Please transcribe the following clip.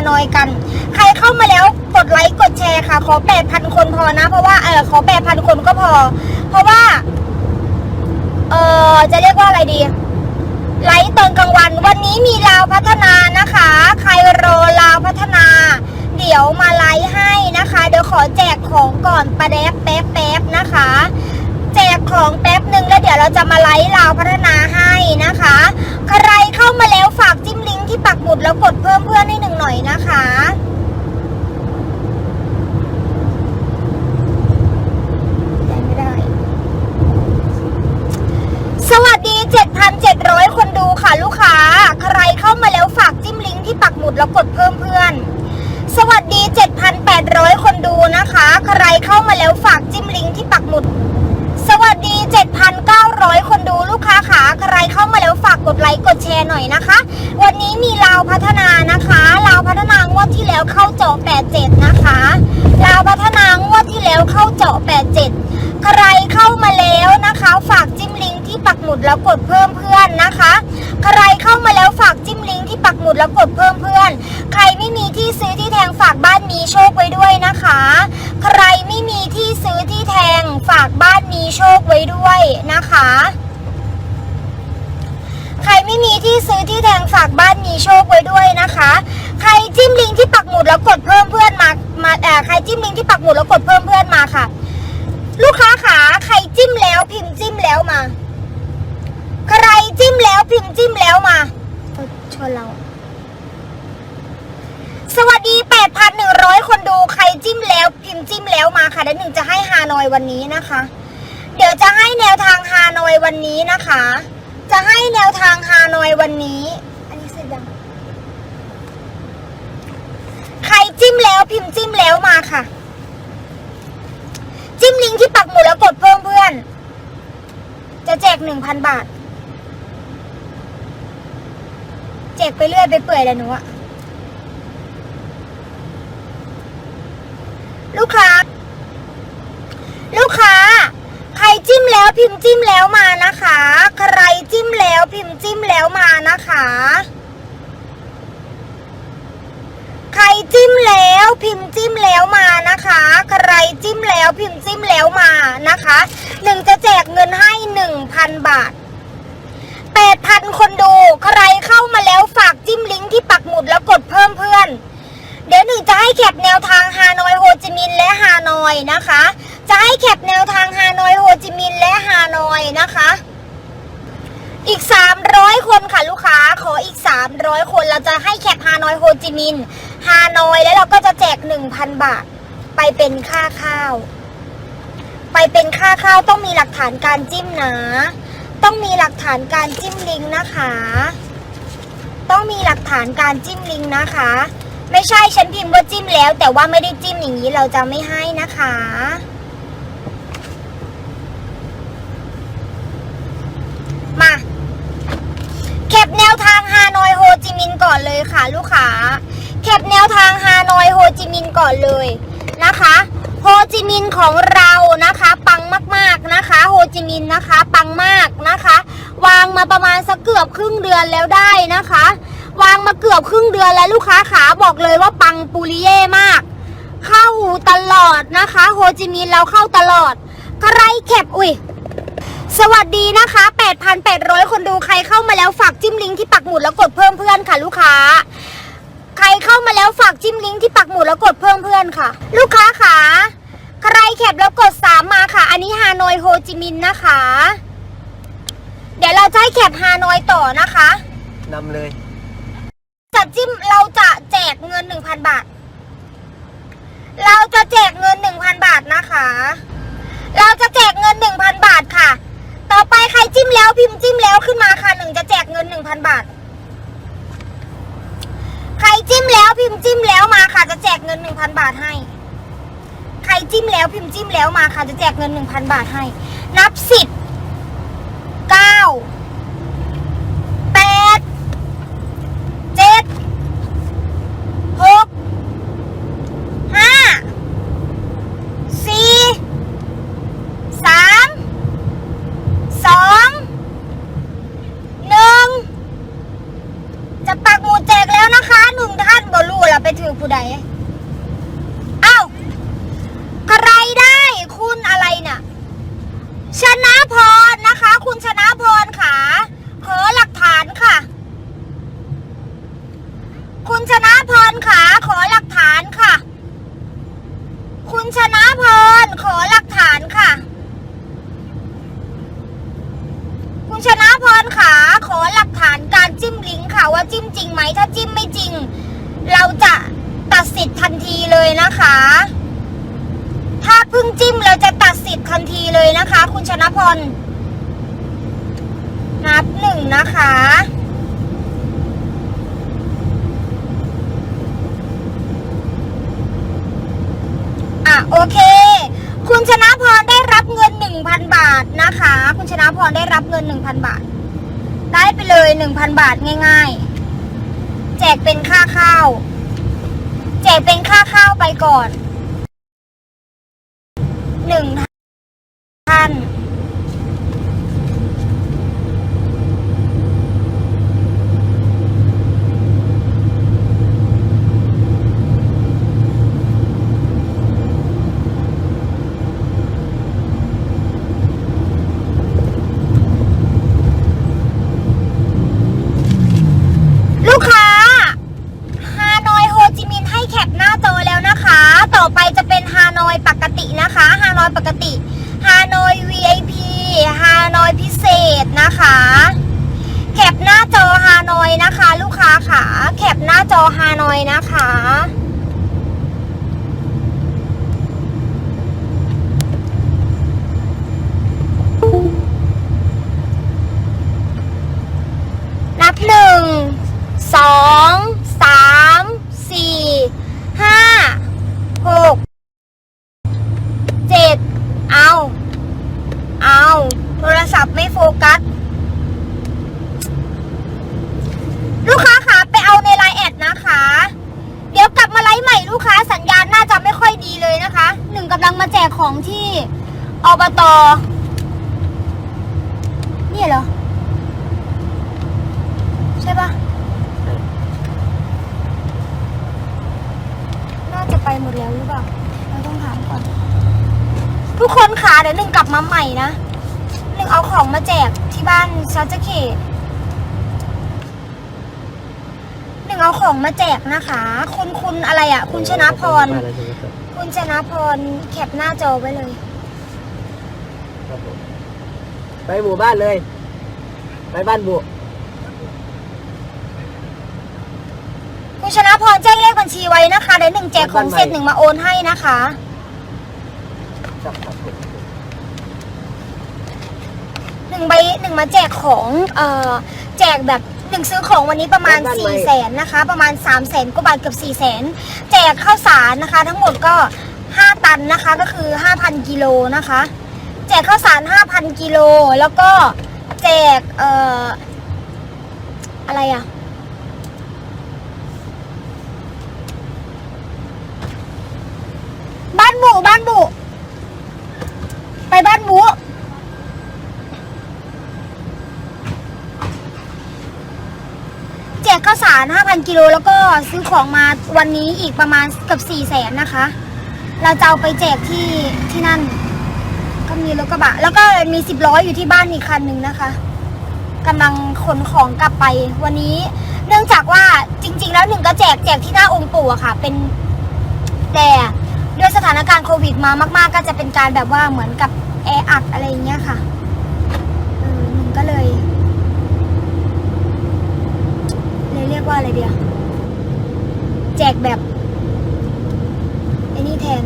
านอยกัน ใครเข้ามาแล้วกดไลค์กดแชร์ค่ะ ขอแปดพันคนพอนะ เพราะว่าเออขอแปดพันคนก็พอ เพราะว่า เออจะเรียกว่าอะไรดี ไลฟ์ตอนกลางวัน วันนี้มีลาวพัฒนานะคะ ใครรอลาวพัฒนา เดี๋ยวมาไลฟ์ให้นะคะ เดี๋ยวขอแจกของก่อนประแดบแป๊บแป๊บนะคะ แจกของแป๊บหนึ่งแล้วเดี๋ยวเราจะมาไลฟ์ลาวพัฒนาให้นะคะ ใครเข้ามาแล้วฝากจิ้มลิง ที่ปักหมุดแล้วกดเพิ่มเพื่อนให้หนึ่งหน่อยนะคะได้ไม่ได้ สวัสดี 7,700 คนดูค่ะลูกค้า ใครเข้ามาแล้วฝากจิ้มลิงก์ที่ปักหมุดแล้วกดเพิ่มเพื่อน สวัสดี 7,800 คนดูนะคะ ใครเข้ามาแล้วฝากจิ้มลิงก์ที่ปักหมุด สวัสดี 7,900 คนดูลูกค้าขาใครเข้ามาแล้วฝากก ดแชร์หน่อยนะคะ วันนี้มีลาวพัฒนานะคะลาวพัฒนางวดที่แล้วเข้าเจาะ87 นะคะลาวพัฒนางวดที่แล้วเข้าเจาะ87 ใครเข้ามาแล้วนะคะ ฝากจิ้มลิงก์ที่ปักหมุดแล้วกดเพิ่มเพื่อนนะคะ ใครเข้ามาแล้วฝากจิ้มลิงก์ที่ปักหมุดแล้วกดเพิ่มเพื่อน ใครไม่มีที่ซื้อที่แทงฝากบ้านมีโชคไว้ด้วยนะคะ ใครไม่มีที่ซื้อที่แทงฝากบ้านมีโชคไว้ด้วยนะคะ ใครไม่มีที่ซื้อที่แทงฝากบ้านมีโชคไว้ด้วยนะคะ ใครจิ้มลิงก์ที่ปักหมุดแล้วกดเพิ่มเพื่อนมามาเอ่อใครจิ้มลิงก์ที่ปักหมุดแล้วกดเพิ่มเพื่อนมาค่ะ ลูกค้าขาใครจิ้มแล้วพิมพ์จิ้มแล้วมา ใครจิ้มแล้วพิมพ์จิ้มแล้วมาเอาชนเรา สวัสดี 8,100 คนดูใครจิ้มแล้วพิมพ์จิ้มแล้วมาค่ะเดี๋ยวหนึ่งจะให้ฮานอยวันนี้นะคะ เดี๋ยวจะให้แนวทางฮานอยวันนี้นะคะ จะให้แนวทางฮานอยวันนี้ อันนี้เสร็จยังใครจิ้มแล้วพิมพ์จิ้มแล้วมาค่ะ จิ้มลิงก์ที่ปักหมุดแล้วกดเพิ่มเพื่อน จะแจกหนึ่งพันบาท แจกไปเรื่อยไปเปื่อยเลยหนูอะลูกค้า ลูกค้า ใครจิ้มแล้ว พิมพ์จิ้มแล้วมานะคะ ใครจิ้มแล้วพิมพ์จิ้มแล้วมานะคะ ใครจิ้มแล้วพิมพ์จิ้มแล้วมานะคะ ใครจิ้มแล้วพิมพ์จิ้มแล้วมานะคะหนึ่งจะแจกเงินให้หนึ่งพันบาทแปดพันคนดู ใครเข้ามาแล้วฝากจิ้มลิงก์ที่ปักหมุดแล้วกดเพิ่มเพื่อน เดี๋ยวหนึ่งจะให้แคปแนวทางฮานอยโฮจิมินห์และฮานอยนะคะ จะให้แคปแนวทางฮานอยโฮจิมินห์และฮานอยนะคะ อีก 300 คนค่ะลูกค้าขออีก 300 คนเราจะให้แคปฮานอยโฮจิมินห์ฮานอยแล้วเราก็จะแจก 1,000 บาท ไปเป็นค่าข้าว ไปเป็นค่าข้าวต้องมีหลักฐานการจิ้มนะต้องมีหลักฐานการจิ้มลิงนะคะ ต้องมีหลักฐานการจิ้มลิงนะคะ ไม่ใช่ฉันพิมพ์ว่าจิ้มแล้ว แต่ว่าไม่ได้จิ้มอย่างนี้เราจะไม่ให้นะคะ มาแคปแนวทางฮานอยโฮจิมินห์ก่อ นเลยค่ะลูกค้าแคปแนวทางฮานอยโฮจิมินห์ก่อนเลยนะคะโฮจิมินห์ของเรานะคะ ปังมากๆนะคะ โฮจิมินห์นะคะ ปังมากนะคะ วางมาประมาณสักเกือบครึ่งเดือนแล้วได้นะคะ วางมาเกือบครึ่งเดือนแล้วลูกค้าขาบอกเลยว่าปังปูริเย่มาก เข้าตลอดนะคะ โฮจิมินห์เราเข้าตลอดใครแคปอุ้ย สวัสดีนะคะ 8,800 คนดูใครเข้ามาแล้วฝากจิ้มลิงก์ที่ปักหมุดแล้วกดเพิ่มเพื่อนค่ะลูกค้า ใครเข้ามาแล้วฝากจิ้มลิงก์ที่ปักหมุดแล้วกดเพิ่มเพื่อนค่ะ ลูกค้าค่ะใครแคปแล้วกด3มาค่ะ อันนี้ฮานอยโฮจิมินห์นะคะ เดี๋ยวเราจะให้แคปฮานอยต่อนะคะ นำเลยจะจิ้มเราจะแจกเงิน 1,000 บาท เราจะแจกเงิน 1,000 บาทนะคะ เราจะแจกเงิน 1,000 แล้วขึ้นมาค่ะหนึ่งจะแจกเงินหนึ่งพันบาท ใครจิ้มแล้วพิมพ์จิ้มแล้วมาค่ะจะแจกเงินหนึ่งพันบาทให้ ใครจิ้มแล้วพิมพ์จิ้มแล้วมาค่ะจะแจกเงินหนึ่งพันบาทให้ นับสิบก้าแปดเจ็ดหกห้าสี่สามสองหนึ่งจะปักหมุดแจกแล้วนะคะหนึ่งท่านบอลูเราไป ถือผู้ใดอ้าวใครได้คุณอะไรน่ะชนะพรนะคะ คุณชนะพรค่ะ ขอหลักฐานค่ะ คุณชนะพรค่ะ ขอหลักฐานค่ะ คุณชนะพรขอหลักฐานค่ะ คุณชนะพรขาขอหลักฐานการจิ้มลิงก์ค่ะว่าจิ้มจริงไหมถ้าจิ้มไม่จริง เราจะตัดสิทธิ์ทันทีเลยนะคะ ถ้าเพิ่งจิ้มเราจะตัดสิทธิ์ทันทีเลยนะคะ คุณชนะพร นับหนึ่งนะคะอะโอเค คุณชนะพรได้รับเงิน1,000บาทนะคะ คุณชนะพรได้รับเงิน1,000บาท ได้ไปเลย1,000บาทง่าย ๆ แจกเป็นค่าข้าว แจกเป็นค่าข้าวไปก่อนหนึ่งท่าน ลูกค้า ฮานอยโฮจิมินห์ให้แคปหน้าจอแล้วนะคะ ต่อไปจะเป็นฮานอยปกตินะคะ ฮานอยปกติ ฮานอย VIP ฮานอยพิเศษนะคะ แคปหน้าจอฮานอยนะคะ ลูกค้าค่ะแคปหน้าจอฮานอยนะคะ นับหนึ่ง สอง สาม สี่ ห้า หก เจ็ด เอา เอา โทรศัพท์ไม่โฟกัส ลูกค้าคะไปเอาในไลน์แอดนะคะ เดี๋ยวกลับมาไลฟ์ใหม่ลูกค้า สัญญาณน่าจะไม่ค่อยดีเลยนะคะหนึ่งกำลังมาแจกของที่อบตนี่เหรอ ใช่ปะน่าจะไปหมดแล้วหรือเปล่าเราต้องถามก่อน ทุกคนขาเดี๋ยวหนึ่งกลับมาใหม่นะหนึ่งเอาของมาแจกที่บ้านซาจเกตหนึ่ง เอาของมาแจกนะคะ คุณคุณอะไรอะ คุณชนะพร มาแล้วใช่ไหมครับคุณชนะพรแคปหน้าจอไว้เลย ครับผมไปหมู่บ้านเลย ไปบ้านบุคุณชนะพรแจ้งเลขบัญชีไว้นะคะเดี๋ยวหนึ่งแจกของเสร็จหนึ่งมาโอนให้นะคะ ครับครับผมหนึ่งใบหนึ่งมาแจกของเอ่อแจกแบบ หนึ่งซื้อของวันนี้ประมาณ4ี่แสนนะคะ ประมาณ3ามแสนกว่าบาทเกือบ4ี่แสนแจกข้าวสารนะคะ ทั้งหมดก็ 5 ตันนะคะก็คือ 5,000กิโลนะคะ แจกข้าวสาร 5,000กิโลแล้วก็แจกเอ่ออะไรอะบ้านบุบ้านบุ ไปบ้านบุ แจกข้าวสาร 5,000 กิโลแล้วก็ซื้อของมาวันนี้อีกประมาณเกือบ4แสนนะคะ เราจะเอาไปแจกที่ที่นั่น ก็มีรถกระบะ แล้วก็มีสิบล้ออยู่ที่บ้านอีกคันหนึ่งนะคะกำลังขนของกลับไปวันนี้ เนื่องจากว่าจริง ๆ แล้วหนึ่งก็แจกแจกที่หน้าองค์ปู่อะค่ะ เป็นแต่ด้วยสถานการณ์โควิดมามาก ๆ ก็จะเป็นการแบบว่าเหมือนกับแออัดอะไรอย่างเงี้ยค่ะเออหนึ่งก็เลย เรียกว่าอะไรเดียว แจกแบบไอ้นี่แทน